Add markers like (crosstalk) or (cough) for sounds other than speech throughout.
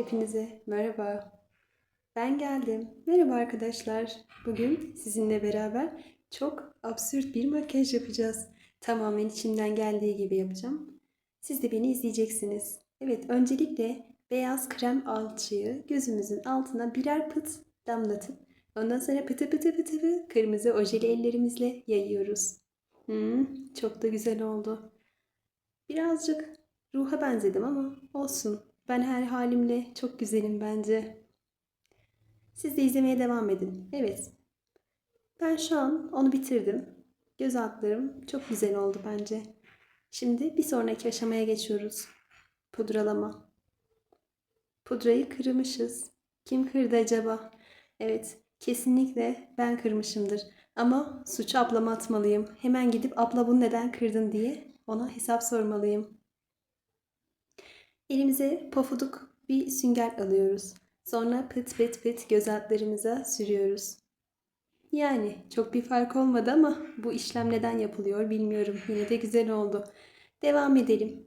Hepinize merhaba. Ben geldim. Merhaba arkadaşlar. Bugün sizinle beraber çok absürt bir makyaj yapacağız. Tamamen içimden geldiği gibi yapacağım. Siz de beni izleyeceksiniz. Evet, öncelikle beyaz krem alçıyı gözümüzün altına birer pıt damlatıp ondan sonra pıtı pıtı pıtı pıtı kırmızı ojeli ellerimizle yayıyoruz. Hmm, çok da güzel oldu. Birazcık ruha benzedim ama olsun. Ben her halimle çok güzelim bence. Siz de izlemeye devam edin. Evet. Ben şu an onu bitirdim. Göz altlarım çok güzel oldu bence. Şimdi bir sonraki aşamaya geçiyoruz. Pudralama. Pudrayı kırmışız. Kim kırdı acaba? Evet, kesinlikle ben kırmışımdır. Ama suçu ablama atmalıyım. Hemen gidip abla bunu neden kırdın diye ona hesap sormalıyım. Elimize pofuduk bir sünger alıyoruz. Sonra pıt pıt pıt göz altlarımıza sürüyoruz. Yani çok bir fark olmadı ama bu işlem neden yapılıyor bilmiyorum. Yine de güzel oldu. Devam edelim.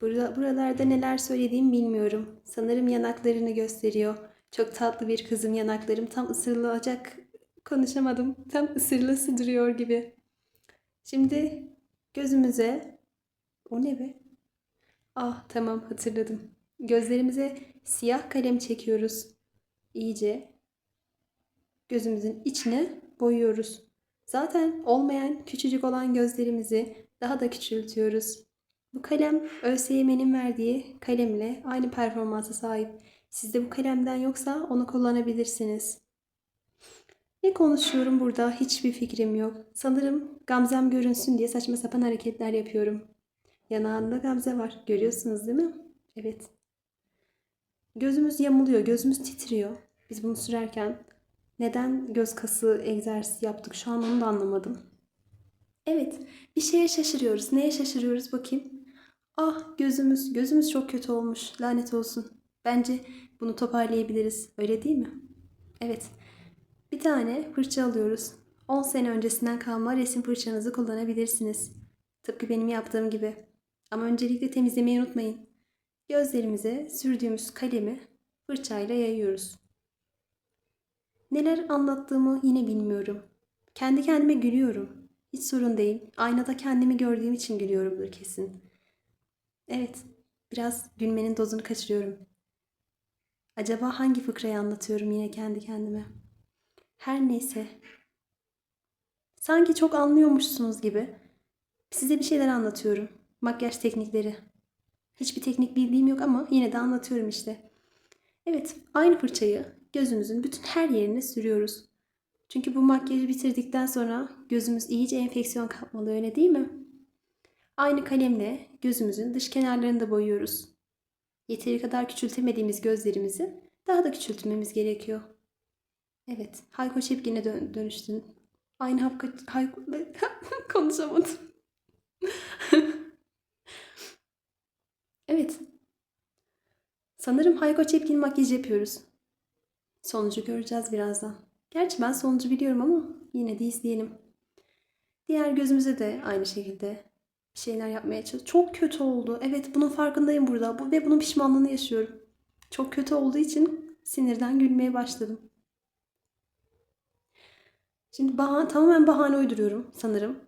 Burada, buralarda neler söylediğimi bilmiyorum. Sanırım yanaklarını gösteriyor. Çok tatlı bir kızım yanaklarım tam ısırılacak. Konuşamadım. Tam ısırılası duruyor gibi. Şimdi gözümüze o ne be? Ah tamam hatırladım. Gözlerimize siyah kalem çekiyoruz. İyice gözümüzün içine boyuyoruz. Zaten olmayan küçücük olan gözlerimizi daha da küçültüyoruz. Bu kalem ÖSYM'nin verdiği kalemle aynı performansa sahip. Sizde bu kalemden yoksa onu kullanabilirsiniz. Ne konuşuyorum burada hiçbir fikrim yok. Sanırım Gamzem görünsün diye saçma sapan hareketler yapıyorum. Yanağında Gamze var. Görüyorsunuz değil mi? Evet. Gözümüz yamuluyor, gözümüz titriyor. Biz bunu sürerken neden göz kası egzersizi yaptık şu an onu da anlamadım. Evet, bir şeye şaşırıyoruz. Neye şaşırıyoruz bakayım? Ah gözümüz, gözümüz çok kötü olmuş. Lanet olsun. Bence bunu toparlayabiliriz. Öyle değil mi? Evet. Bir tane fırça alıyoruz. 10 sene öncesinden kalma resim fırçanızı kullanabilirsiniz. Tıpkı benim yaptığım gibi. Ama öncelikle temizlemeyi unutmayın. Gözlerimize sürdüğümüz kalemi fırçayla yayıyoruz. Neler anlattığımı yine bilmiyorum. Kendi kendime gülüyorum. Hiç sorun değil. Aynada kendimi gördüğüm için gülüyorumdur kesin. Evet, biraz gülmenin dozunu kaçırıyorum. Acaba hangi fıkrayı anlatıyorum yine kendi kendime? Her neyse. Sanki çok anlıyormuşsunuz gibi. Size bir şeyler anlatıyorum. Makyaj teknikleri. Hiçbir teknik bildiğim yok ama yine de anlatıyorum işte. Evet, aynı fırçayı gözümüzün bütün her yerine sürüyoruz. Çünkü bu makyajı bitirdikten sonra gözümüz iyice enfeksiyon kapmalı öyle değil mi? Aynı kalemle gözümüzün dış kenarlarını da boyuyoruz. Yeteri kadar küçültemediğimiz gözlerimizi daha da küçültmemiz gerekiyor. Evet, Hayko Çepkin'e dön dönüştün. Aynı Hayko... Hayko... (laughs) Konuşamadım. (laughs) evet. Sanırım Hayko Çepkin makyaj yapıyoruz. Sonucu göreceğiz birazdan. Gerçi ben sonucu biliyorum ama yine de izleyelim. Diğer gözümüze de aynı şekilde bir şeyler yapmaya çalışıyoruz. Çok kötü oldu. Evet bunun farkındayım burada Bu, ve bunun pişmanlığını yaşıyorum. Çok kötü olduğu için sinirden gülmeye başladım. Şimdi bahane, tamamen bahane uyduruyorum sanırım.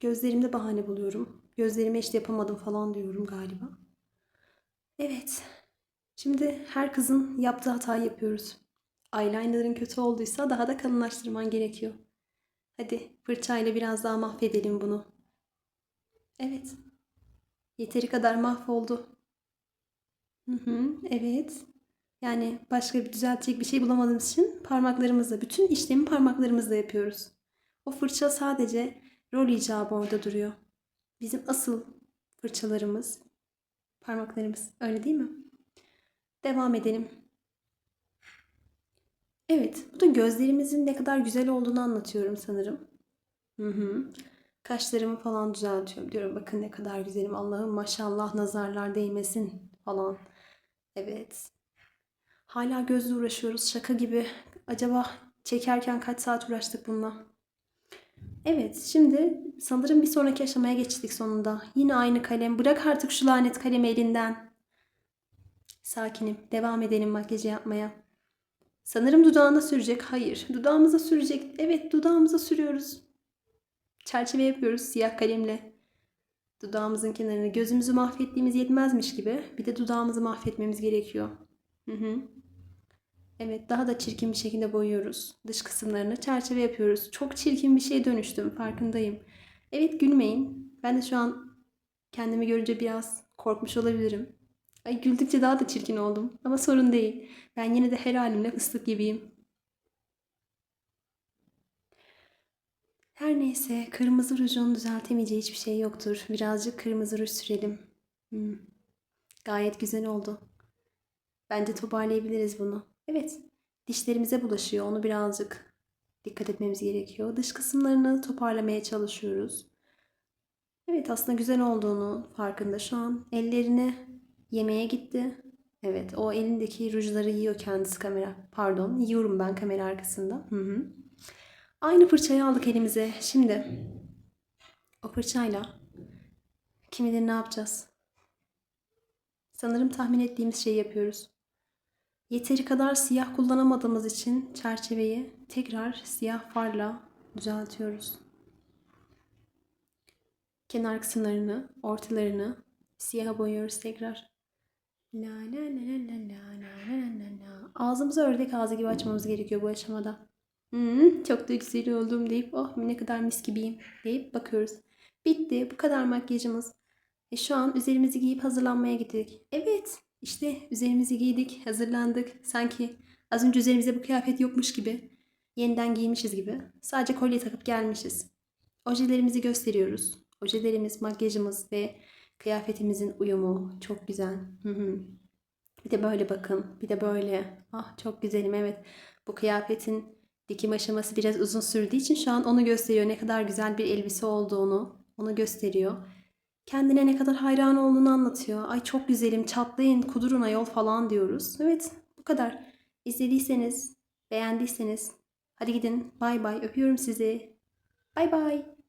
Gözlerimde bahane buluyorum. Gözlerime işte yapamadım falan diyorum galiba. Evet. Şimdi her kızın yaptığı hatayı yapıyoruz. Eyeliner'ın kötü olduysa daha da kalınlaştırman gerekiyor. Hadi fırçayla biraz daha mahvedelim bunu. Evet. Yeteri kadar mahvoldu. Hı hı, evet. Yani başka bir düzeltecek bir şey bulamadığımız için parmaklarımızla, bütün işlemi parmaklarımızla yapıyoruz. O fırça sadece rol icabı orada duruyor. Bizim asıl fırçalarımız parmaklarımız. Öyle değil mi? Devam edelim. Evet, bu da gözlerimizin ne kadar güzel olduğunu anlatıyorum sanırım. Hı hı. Kaşlarımı falan düzeltiyorum. Diyorum bakın ne kadar güzelim. Allah'ım maşallah nazarlar değmesin falan. Evet. Hala gözle uğraşıyoruz şaka gibi. Acaba çekerken kaç saat uğraştık bununla? Evet şimdi sanırım bir sonraki aşamaya geçtik sonunda. Yine aynı kalem. Bırak artık şu lanet kalemi elinden. Sakinim. Devam edelim makyajı yapmaya. Sanırım dudağına sürecek. Hayır. Dudağımıza sürecek. Evet dudağımıza sürüyoruz. Çerçeve yapıyoruz siyah kalemle. Dudağımızın kenarını gözümüzü mahvettiğimiz yetmezmiş gibi bir de dudağımızı mahvetmemiz gerekiyor. Hı hı. Evet daha da çirkin bir şekilde boyuyoruz. Dış kısımlarını çerçeve yapıyoruz. Çok çirkin bir şeye dönüştüm farkındayım. Evet gülmeyin. Ben de şu an kendimi görünce biraz korkmuş olabilirim. Ay güldükçe daha da çirkin oldum. Ama sorun değil. Ben yine de her halimle fıstık gibiyim. Her neyse kırmızı rujun düzeltemeyeceği hiçbir şey yoktur. Birazcık kırmızı ruj sürelim. Hmm. Gayet güzel oldu. Bence toparlayabiliriz bunu. Evet, dişlerimize bulaşıyor. Onu birazcık dikkat etmemiz gerekiyor. Dış kısımlarını toparlamaya çalışıyoruz. Evet, aslında güzel olduğunu farkında şu an. Ellerini yemeğe gitti. Evet, o elindeki rujları yiyor kendisi kamera. Pardon, yiyorum ben kamera arkasında. Hı hı. Aynı fırçayı aldık elimize. Şimdi o fırçayla kim bilir ne yapacağız? Sanırım tahmin ettiğimiz şeyi yapıyoruz. Yeteri kadar siyah kullanamadığımız için çerçeveyi tekrar siyah farla düzeltiyoruz. Kenar kısımlarını, ortalarını siyaha boyuyoruz tekrar. La la la la la la la la. la la. Ağzımızı ördek ağzı gibi açmamız gerekiyor bu aşamada. Hmm, çok da güzel oldum deyip oh ne kadar mis gibiyim deyip bakıyoruz. Bitti bu kadar makyajımız. E şu an üzerimizi giyip hazırlanmaya gittik. Evet işte üzerimizi giydik hazırlandık. Sanki az önce üzerimize bu kıyafet yokmuş gibi. Yeniden giymişiz gibi. Sadece kolye takıp gelmişiz. Ojelerimizi gösteriyoruz. Ojelerimiz, makyajımız ve kıyafetimizin uyumu çok güzel. Bir de böyle bakın. Bir de böyle. Ah çok güzelim evet. Bu kıyafetin dikim aşaması biraz uzun sürdüğü için şu an onu gösteriyor. Ne kadar güzel bir elbise olduğunu onu gösteriyor. Kendine ne kadar hayran olduğunu anlatıyor. Ay çok güzelim çatlayın kudurun ayol falan diyoruz. Evet bu kadar. İzlediyseniz beğendiyseniz hadi gidin bay bay öpüyorum sizi. Bay bay.